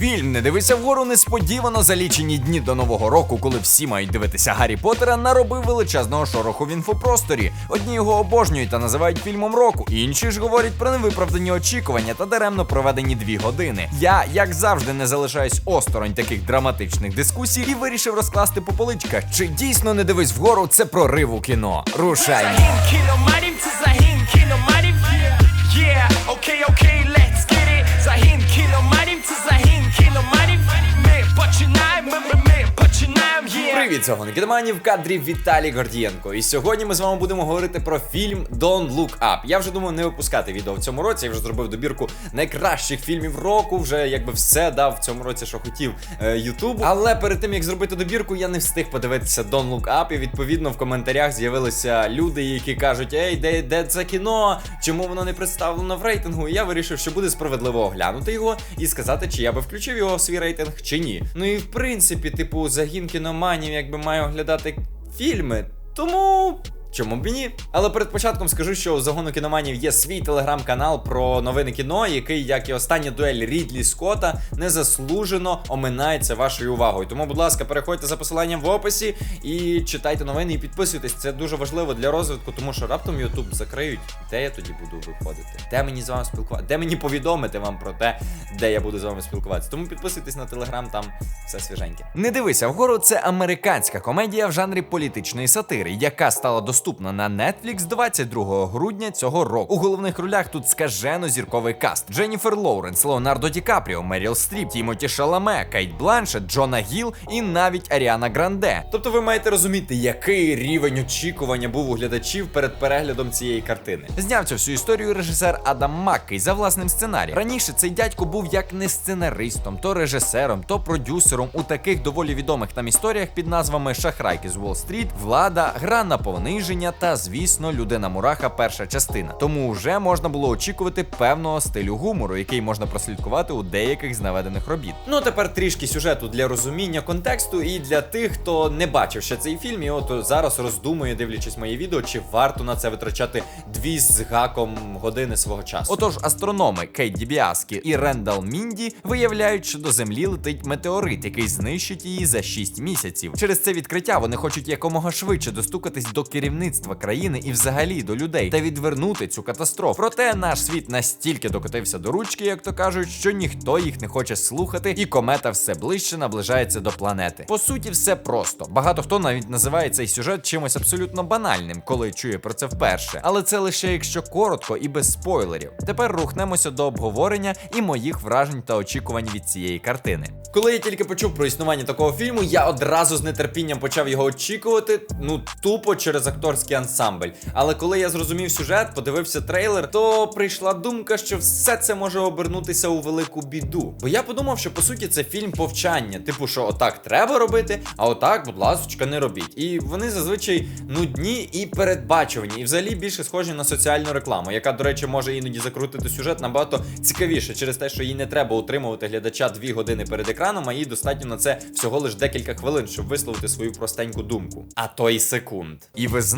Фільм не дивися вгору несподівано за лічені дні до нового року, коли всі мають дивитися Гаррі Поттера, наробив величезного шороху в інфопросторі. Одні його обожнюють та називають фільмом року, інші ж говорять про невиправдані очікування та даремно проведені дві години. Я, як завжди, не залишаюсь осторонь таких драматичних дискусій і вирішив розкласти по поличках. Чи дійсно не дивись вгору це прорив у кіно? Kinomatim to Zahin Kinomatim Yeah, okay, okay, Привіт, цього Никітомані в кадрі Віталій Гордієнко. І сьогодні ми з вами будемо говорити про фільм Don't Look Up. Я вже думав не випускати відео в цьому році. Я вже зробив добірку найкращих фільмів року. Вже якби все дав в цьому році, що хотів е, Але перед тим як зробити добірку, я не встиг подивитися Don't Look Up. І відповідно в коментарях з'явилися люди, які кажуть: Ей, де, де це кіно? Чому воно не представлено в рейтингу? І я вирішив, що буде справедливо оглянути його і сказати, чи я би включив його в свій рейтинг чи ні. Ну і в принципі, типу, загін кіноманів, якби маю оглядати фільми. Тому. Чому б ні? Але перед початком скажу, що у загону кіноманів є свій телеграм-канал про новини кіно, який, як і остання дуель Рідлі Скотта, незаслужено оминається вашою увагою. Тому, будь ласка, переходьте за посиланням в описі і читайте новини і підписуйтесь. Це дуже важливо для розвитку, тому що раптом Ютуб закриють. Де я тоді буду виходити? Де мені з вами спілкуватися? Де мені повідомити вам про те, де я буду з вами спілкуватися? Тому підписуйтесь на телеграм, там все свіженьке. Не дивися вгору. Це американська комедія в жанрі політичної сатири, яка стала доступна на Netflix 22 грудня цього року. У головних ролях тут скажено зірковий каст: Дженніфер Лоуренс, Леонардо Ді Капріо, Меріл Стріп, Тімоті Шаламе, Кейт Бланшет, Джона Гіл і навіть Аріана Гранде. Тобто ви маєте розуміти, який рівень очікування був у глядачів перед переглядом цієї картини. Зняв цю всю історію режисер Адам Маккей за власним сценарієм. Раніше цей дядько був як не сценаристом, то режисером, то продюсером у таких доволі відомих там історіях під назвами Шахрайки з Уолл-стріт, Влада, Гра на пониження та, звісно, Людина Мураха перша частина. Тому вже можна було очікувати певного стилю гумору, який можна прослідкувати у деяких з наведених робіт. Ну тепер трішки сюжету для розуміння контексту і для тих, хто не бачив ще цей фільм, і от зараз роздумує, дивлячись моє відео, чи варто на це витрачати дві з гаком години свого часу. Отож, астрономи Кейт Дібіаскі і Рендал Мінді виявляють, що до землі летить метеорит, який знищить її за 6 місяців. Через це відкриття вони хочуть якомога швидше достукатись до керівництва країни і взагалі до людей та відвернути цю катастрофу. Проте наш світ настільки докотився до ручки, як то кажуть, що ніхто їх не хоче слухати, і комета все ближче наближається до планети. По суті, все просто. Багато хто навіть називає цей сюжет чимось абсолютно банальним, коли чує про це вперше. Але це лише якщо коротко і без спойлерів. Тепер рухнемося до обговорення і моїх вражень та очікувань від цієї картини. Коли я тільки почув про існування такого фільму, я одразу з нетерпінням почав його очікувати. Ну тупо через акторський ансамбль. Але коли я зрозумів сюжет, подивився трейлер, то прийшла думка, що все це може обернутися у велику біду. Бо я подумав, що по суті це фільм повчання, типу, що отак треба робити, а отак, будь ласка, не робіть. І вони зазвичай нудні і передбачувані, і взагалі більше схожі на соціальну рекламу, яка, до речі, може іноді закрутити сюжет набагато цікавіше через те, що їй не треба утримувати глядача дві години перед екраном, а їй достатньо на це всього лиш декілька хвилин, щоб висловити свою простеньку думку. А то й секунд. І ви знаєте,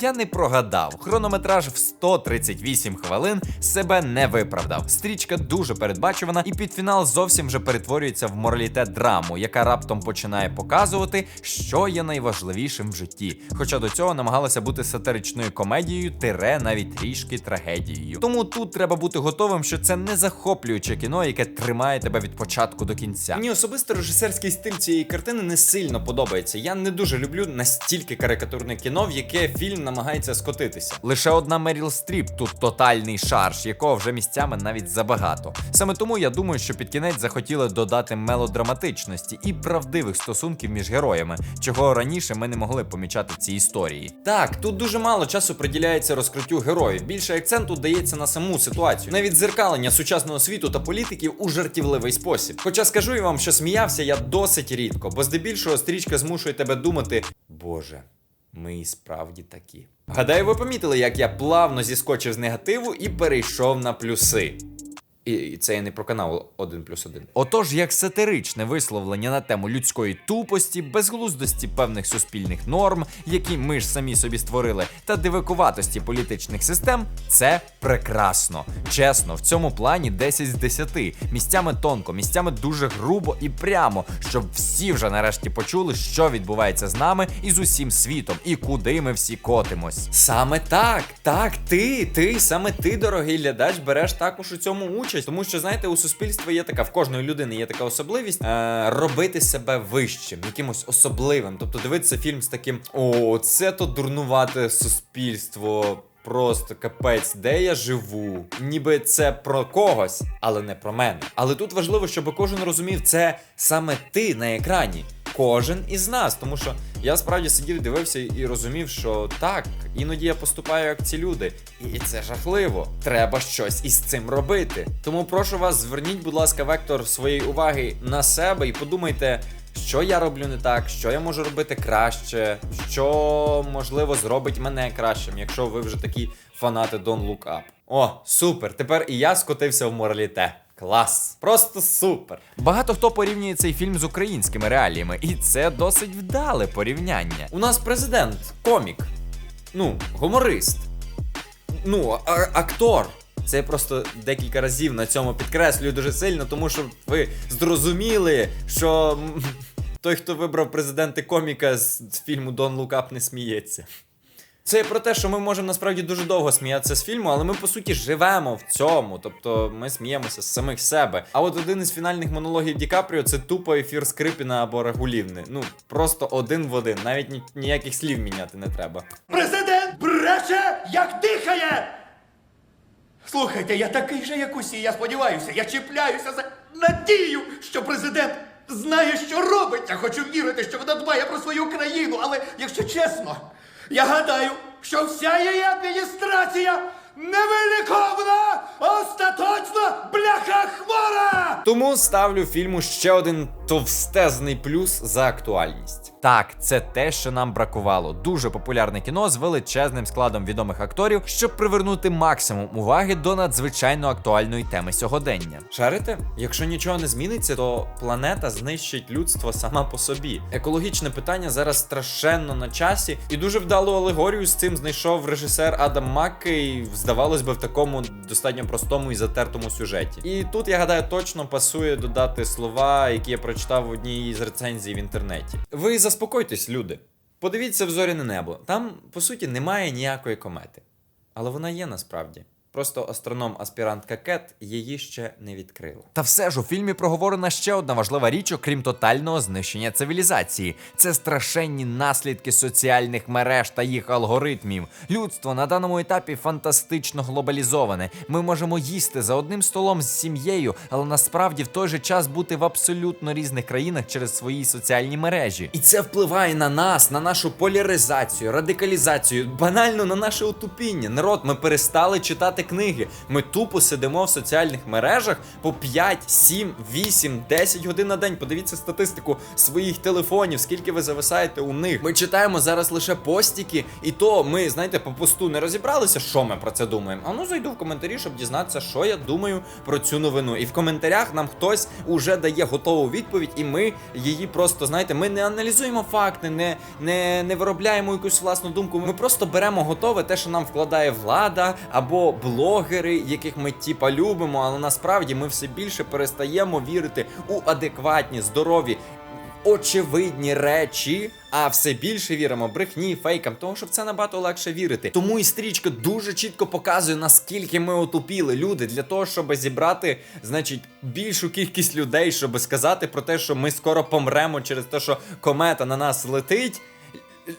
я не прогадав. Хронометраж в 138 хвилин себе не виправдав. Стрічка дуже передбачувана, і під фінал зовсім вже перетворюється в мораліте драму, яка раптом починає показувати, що є найважливішим в житті. Хоча до цього намагалася бути сатиричною комедією, тире навіть трішки трагедією. Тому тут треба бути готовим, що це не захоплююче кіно, яке тримає тебе від початку до кінця. Мені особисто режисерський стиль цієї картини не сильно подобається. Я не дуже люблю настільки карикатурне кіно, в яке фільм намагається скотитися. Лише одна Меріл Стріп тут тотальний шарж, якого вже місцями навіть забагато. Саме тому я думаю, що під кінець захотіли додати мелодраматичності і правдивих стосунків між героями, чого раніше ми не могли помічати в цій історії. Так, тут дуже мало часу приділяється розкриттю героїв. Більше акценту дається на саму ситуацію, навіть зеркалення сучасного світу та політиків у жартівливий спосіб. Хоча скажу я вам, що сміявся я досить рідко, бо здебільшого стрічка змушує тебе думати, боже. Ми і справді такі. Гадаю, ви помітили, як я плавно зіскочив з негативу і перейшов на плюси. І, це я не про канал 1 плюс 1. Отож, як сатиричне висловлення на тему людської тупості, безглуздості певних суспільних норм, які ми ж самі собі створили, та дивакуватості політичних систем, це прекрасно. Чесно, в цьому плані 10 з 10. Місцями тонко, місцями дуже грубо і прямо, щоб всі вже нарешті почули, що відбувається з нами і з усім світом, і куди ми всі котимось. Саме так, так, ти, ти, саме ти, дорогий глядач, береш також у цьому участь. Тому що, знаєте, у суспільства є така, в кожної людини є така особливість е, робити себе вищим, якимось особливим. Тобто дивитися фільм з таким: о, це то дурнувате суспільство. Просто капець, де я живу. Ніби це про когось, але не про мене. Але тут важливо, щоб кожен розумів, це саме ти на екрані. Кожен із нас, тому що я справді сидів, дивився і розумів, що так, іноді я поступаю як ці люди, і це жахливо. Треба щось із цим робити. Тому прошу вас, зверніть, будь ласка, вектор своєї уваги на себе і подумайте, що я роблю не так, що я можу робити краще, що можливо зробить мене кращим, якщо ви вже такі фанати Don't Look Up. О, супер! Тепер і я скотився в мораліте. Клас, просто супер. Багато хто порівнює цей фільм з українськими реаліями, і це досить вдале порівняння. У нас президент, комік, ну, гуморист, ну, а- актор. Це я просто декілька разів на цьому підкреслюю дуже сильно, тому що ви зрозуміли, що той, хто вибрав президенти коміка з фільму Don't Look Up, не сміється. Це про те, що ми можемо насправді дуже довго сміятися з фільму, але ми по суті живемо в цьому. Тобто ми сміємося з самих себе. А от один із фінальних монологів Ді Капріо це тупо ефір Скрипіна або Рагулівни. Ну просто один в один, навіть ні- ніяких слів міняти не треба. Президент бреше, як дихає! Слухайте, я такий же, як усі, я сподіваюся, я чіпляюся за надію, що президент знає, що робить. Я хочу вірити, що вона дбає про свою країну, але якщо чесно, я гадаю, що вся її адміністрація невиліковна, остаточно бляха хвора! Тому ставлю фільму ще один товстезний плюс за актуальність. Так, це те, що нам бракувало. Дуже популярне кіно з величезним складом відомих акторів, щоб привернути максимум уваги до надзвичайно актуальної теми сьогодення. Шарите? Якщо нічого не зміниться, то планета знищить людство сама по собі. Екологічне питання зараз страшенно на часі, і дуже вдалу алегорію з цим знайшов режисер Адам Маккей, здавалось би, в такому достатньо простому і затертому сюжеті. І тут я гадаю, точно пасує додати слова, які я прочитав в одній з рецензій в інтернеті. Ви заспокойтесь, люди. Подивіться в зоряне небо. Там, по суті, немає ніякої комети. Але вона є насправді. Просто астроном-аспірантка Кет її ще не відкрила. Та все ж у фільмі проговорена ще одна важлива річ, окрім тотального знищення цивілізації. Це страшенні наслідки соціальних мереж та їх алгоритмів. Людство на даному етапі фантастично глобалізоване. Ми можемо їсти за одним столом з сім'єю, але насправді в той же час бути в абсолютно різних країнах через свої соціальні мережі. І це впливає на нас, на нашу поляризацію, радикалізацію, банально на наше отупіння. Народ, ми перестали читати книги. Ми тупо сидимо в соціальних мережах по 5, 7, 8, 10 годин на день. Подивіться статистику своїх телефонів, скільки ви зависаєте у них. Ми читаємо зараз лише постіки, і то ми, знаєте, по посту не розібралися, що ми про це думаємо. А ну зайду в коментарі, щоб дізнатися, що я думаю про цю новину. І в коментарях нам хтось уже дає готову відповідь, і ми її просто, знаєте, ми не аналізуємо факти, не, не, не виробляємо якусь власну думку. Ми просто беремо готове те, що нам вкладає влада або блогери, яких ми тіпа любимо, але насправді ми все більше перестаємо вірити у адекватні, здорові. Очевидні речі, а все більше віримо брехні, фейкам, тому що в це набагато легше вірити. Тому і стрічка дуже чітко показує, наскільки ми отупіли люди для того, щоб зібрати, значить, більшу кількість людей, щоб сказати про те, що ми скоро помремо через те, що комета на нас летить.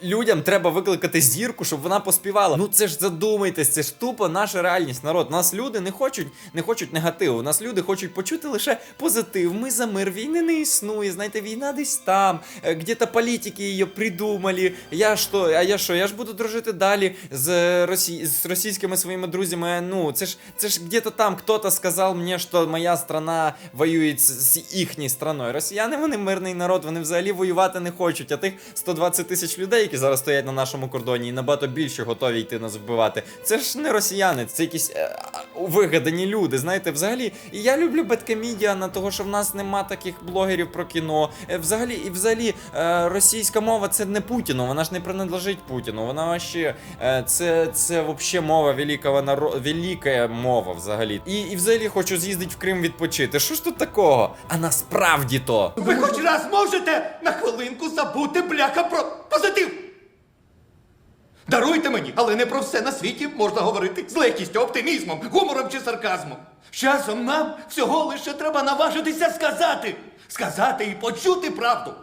Людям треба викликати зірку, щоб вона поспівала. Ну це ж задумайтесь, це ж тупо наша реальність. Народ. Нас люди не хочуть, не хочуть негативу. Нас люди хочуть почути лише позитив. Ми за мир. Війни не існує. Знаєте, війна десь там. Е, Где-то політики її придумали. Я що, а я що? Я ж буду дружити далі з, Росі... з російськими своїми друзями. Ну, це ж це ж где-то там хто-то сказав мені, що моя страна воює з їхньою страною. Росіяни вони мирний народ, вони взагалі воювати не хочуть. А тих 120 тисяч людей, людей, які зараз стоять на нашому кордоні, і набагато більше готові йти нас вбивати. Це ж не росіяни, це якісь е, вигадані люди. Знаєте, взагалі. І я люблю беткомедіа на того, що в нас нема таких блогерів про кіно. Е, взагалі, і взагалі, е, російська мова це не Путіну, вона ж не принадлежить Путіну. Вона вообще е, це, це вообще мова великого наро... велика мова взагалі. І, і взагалі хочу з'їздити в Крим відпочити. Що ж тут такого? А насправді то. Ви хоч раз можете на хвилинку забути бляха про позитив. Даруйте мені, але не про все на світі можна говорити з легкістю, оптимізмом, гумором чи сарказмом. Часом нам всього лише треба наважитися сказати. Сказати і почути правду.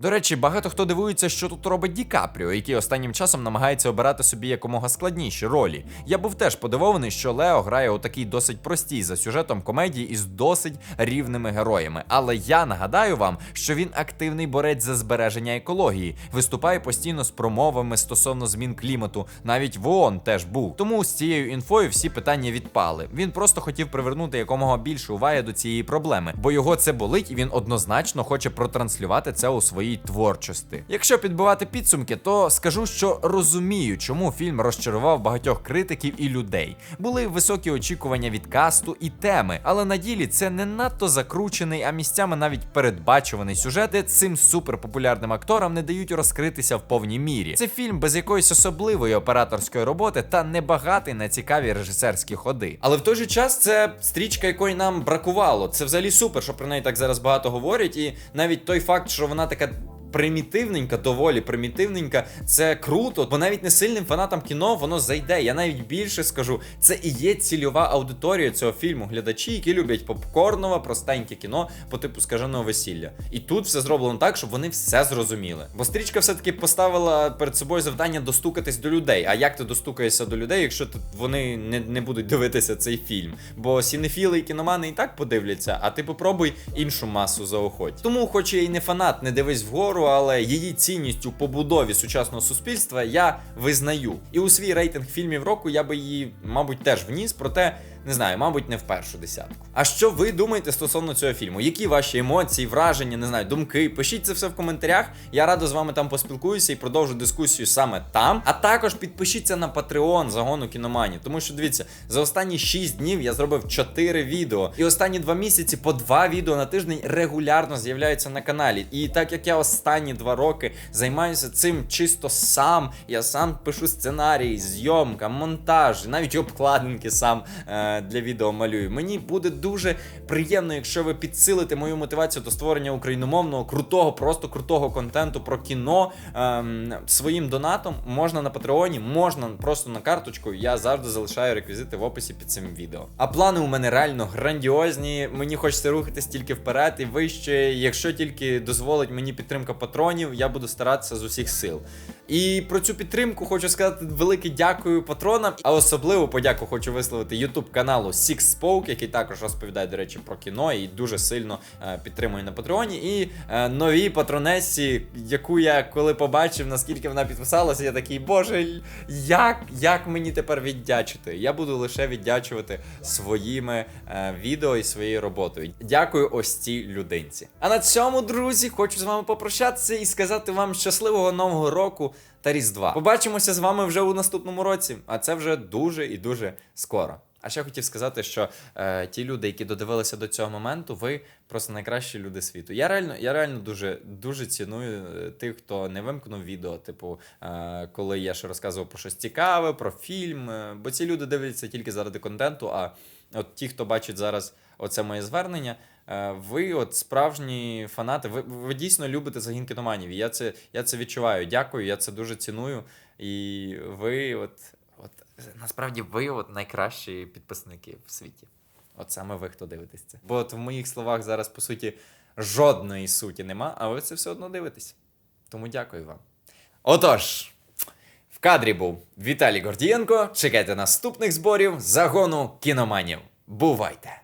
До речі, багато хто дивується, що тут робить Ді Капріо, який останнім часом намагається обирати собі якомога складніші ролі. Я був теж подивований, що Лео грає у такій досить простій за сюжетом комедії із досить рівними героями. Але я нагадаю вам, що він активний борець за збереження екології, виступає постійно з промовами стосовно змін клімату. Навіть в ООН теж був. Тому з цією інфою всі питання відпали. Він просто хотів привернути якомога більше уваги до цієї проблеми, бо його це болить, і він однозначно хоче протранслювати це у своїй творчості. Якщо підбивати підсумки, то скажу, що розумію, чому фільм розчарував багатьох критиків і людей. Були високі очікування від касту і теми, але на ділі це не надто закручений, а місцями навіть передбачуваний сюжет, де цим суперпопулярним акторам не дають розкритися в повній мірі. Це фільм без якоїсь особливої операторської роботи та небагатий на цікаві режисерські ходи. Але в той же час це стрічка, якої нам бракувало. Це взагалі супер, що про неї так зараз багато говорять, і навіть той факт, що вона така. Примітивненька, доволі примітивненька, це круто, бо навіть не сильним фанатам кіно воно зайде. Я навіть більше скажу, це і є цільова аудиторія цього фільму. Глядачі, які люблять попкорнове, простеньке кіно по типу скаженого весілля. І тут все зроблено так, щоб вони все зрозуміли. Бо стрічка все-таки поставила перед собою завдання достукатись до людей. А як ти достукаєшся до людей, якщо вони не, не будуть дивитися цей фільм? Бо сінефіли і кіномани і так подивляться, а ти попробуй іншу масу заохоть. Тому, хоч я і не фанат, не дивись вгору, але її цінність у побудові сучасного суспільства я визнаю. І у свій рейтинг фільмів року я би її, мабуть, теж вніс, проте. Не знаю, мабуть, не в першу десятку. А що ви думаєте стосовно цього фільму? Які ваші емоції, враження, не знаю, думки? Пишіть це все в коментарях. Я радо з вами там поспілкуюся і продовжу дискусію саме там. А також підпишіться на Patreon загону кіномані. Тому що дивіться, за останні 6 днів я зробив 4 відео. І останні 2 місяці по 2 відео на тиждень регулярно з'являються на каналі. І так як я останні 2 роки займаюся цим чисто сам, я сам пишу сценарій, зйомка, монтаж, навіть обкладинки сам е, для відео малюю. Мені буде дуже приємно, якщо ви підсилите мою мотивацію до створення україномовного, крутого, просто крутого контенту про кіно ем, своїм донатом. Можна на Патреоні, можна просто на карточку. Я завжди залишаю реквізити в описі під цим відео. А плани у мене реально грандіозні. Мені хочеться рухатись тільки вперед і вище. Якщо тільки дозволить мені підтримка патронів, я буду старатися з усіх сил. І про цю підтримку хочу сказати велике дякую патронам. А особливу подяку хочу висловити YouTube каналу Six Spoke, який також розповідає, до речі, про кіно і дуже сильно е, підтримує на патреоні. І е, новій патронесі, яку я коли побачив, наскільки вона підписалася, я такий, боже, як, як мені тепер віддячити? Я буду лише віддячувати своїми е, відео і своєю роботою. Дякую ось цій людинці. А на цьому, друзі, хочу з вами попрощатися і сказати вам щасливого нового року та Різдва. Побачимося з вами вже у наступному році, а це вже дуже і дуже скоро. А ще хотів сказати, що е, ті люди, які додивилися до цього моменту, ви просто найкращі люди світу. Я реально, я реально дуже, дуже ціную е, тих, хто не вимкнув відео. Типу, е, коли я ще розказував про щось цікаве, про фільм. е, бо ці люди дивляться тільки заради контенту. А от ті, хто бачить зараз оце моє звернення, ви, от справжні фанати, ви, ви дійсно любите загін кіноманів. Я це, я це відчуваю. Дякую, я це дуже ціную. І ви, от, от насправді, ви от найкращі підписники в світі. От саме ви, хто дивитесь це. Бо от в моїх словах зараз, по суті, жодної суті нема, а ви це все одно дивитесь. Тому дякую вам. Отож, в кадрі був Віталій Гордієнко. Чекайте наступних зборів загону кіноманів. Бувайте!